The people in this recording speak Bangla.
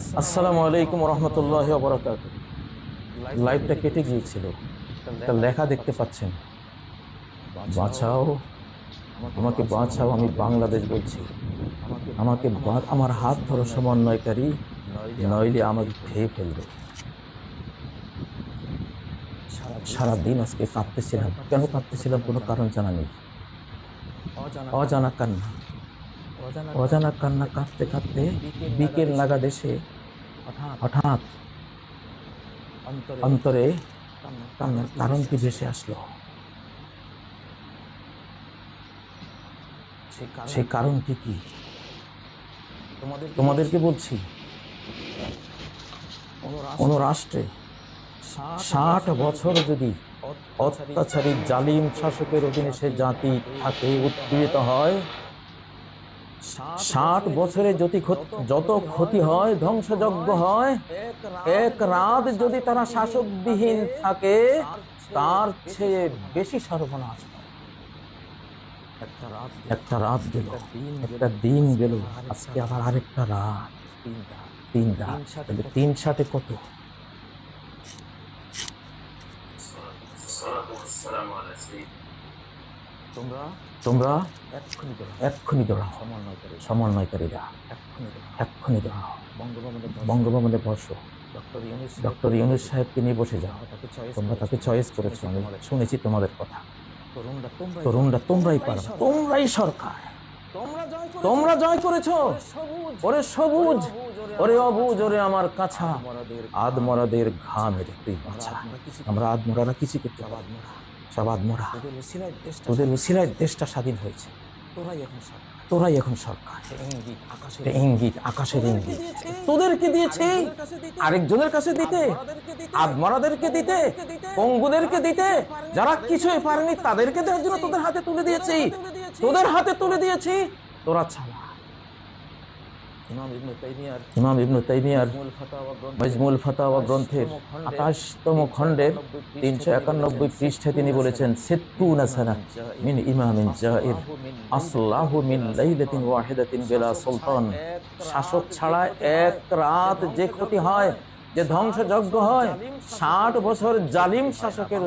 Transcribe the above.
আসসালামু আলাইকুম রহমতুল্লাহ বরকাত লাইভটা কেটে গিয়েছিল। একটা লেখা দেখতে পাচ্ছেন। বাঁচাও। আমাকে বাঁচাও, আমি বাংলাদেশ বলছি। আমাকে আমার হাত ধরো সমন্বয়কারী, নইলে আমাকে খেয়ে ফেলবে। সারাদিন আজকে কাঁদতেছিলাম। কেন কাঁদতেছিলাম কোনো কারণ জানা নেই। অজানা কান্না। অজানা কান্না কাঁদতে কাঁদতে বিকেল নাগাদ এসে হঠাৎ অন্তরে কান্নার কারণ কি ভেসে আসলো? সেই কারণটি কি তোমাদেরকে বলছি কোন রাষ্ট্রে ষাট বছর যদি অত্যাচারী জালিম শাসকের অধীনে সে জাতি থাকে উৎপীড়িত হয় ষাট বছরে যদি যত ক্ষতি হয় ধ্বংসযজ্ঞ হয় এক রাত যদি তারা শাসকবিহীন থাকে তার চেয়ে বেশি সর্বনাশ। একটা রাত গেল। একটা দিন গেল। আজকে আবার আরেকটা রাত। তিন রাত। তিন ষাটে কত? তোমরা? এক্ষুনি দৌড়াও সমন্বয়কারীরা এক্ষুনি দৌড়াও বঙ্গভবনে বসো। ডক্টর ইউনুস সাহেবকে নিয়ে বসে যাও। তোমরা তাকে চয়েস করেছ। আমি শুনেছি তোমাদের কথা। তরুণরা তোমরাই পারবে। তোমরাই সরকার। তোমরা জয় করেছ। ওরে সবুজ। ওরে অবুজ ওরে আমার কাছা। আদমরাদের ঘামের তুই বাছা। আমরা আদমরারা কিছু করতে পারব না তোদের উসিলায় দেশটা স্বাধীন হয়েছে। তোরাই এখন সরকার ইঙ্গিত আকাশের ইঙ্গিত। তোদেরকে দিয়েছে। আরেকজনের কাছে দিতে। আদমরাদেরকে দিতে। পঙ্গুদেরকে দিতে। যারা কিছুই পারেনি তাদেরকে দেওয়ার জন্য তোদের হাতে তুলে দিয়েছি। তোদের হাতে তুলে দিয়েছি। তোরা ছাড়া ইমাম ইবনু তাইমিয়ার মজমুল ফাতাওয়া গ্রন্থের আঠাশতম খণ্ডের তিনশো একানব্বই পৃষ্ঠায় তিনি বলেছেন সিত্তুনা সানা মিন ইমামিন জাইর আসলাহু মিন লাইলাতিন ওয়াহিদাতিন বিলা সুলতান। শাসক ছাড়া এক রাত যে ক্ষতি হয় যে ধ্বংসযজ্ঞ হয় ষাট বছর জালিম শাসকের